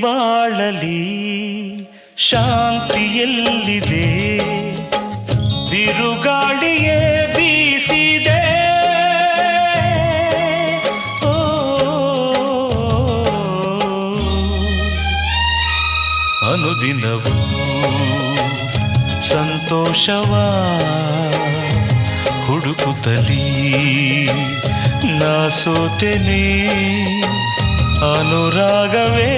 ಬಾಳಲಿ ಶಾಂತಿ ಎಲ್ಲಿದೆ ಬಿರುಗಾಳಿಯೇ ಬೀಸಿದೆ ಓ, ಅನುದಿನವೂ ಸಂತೋಷವ ಹುಡುಕುತ್ತಲೀ ನಾ ಸೋತೆನೆ అనురాగమే.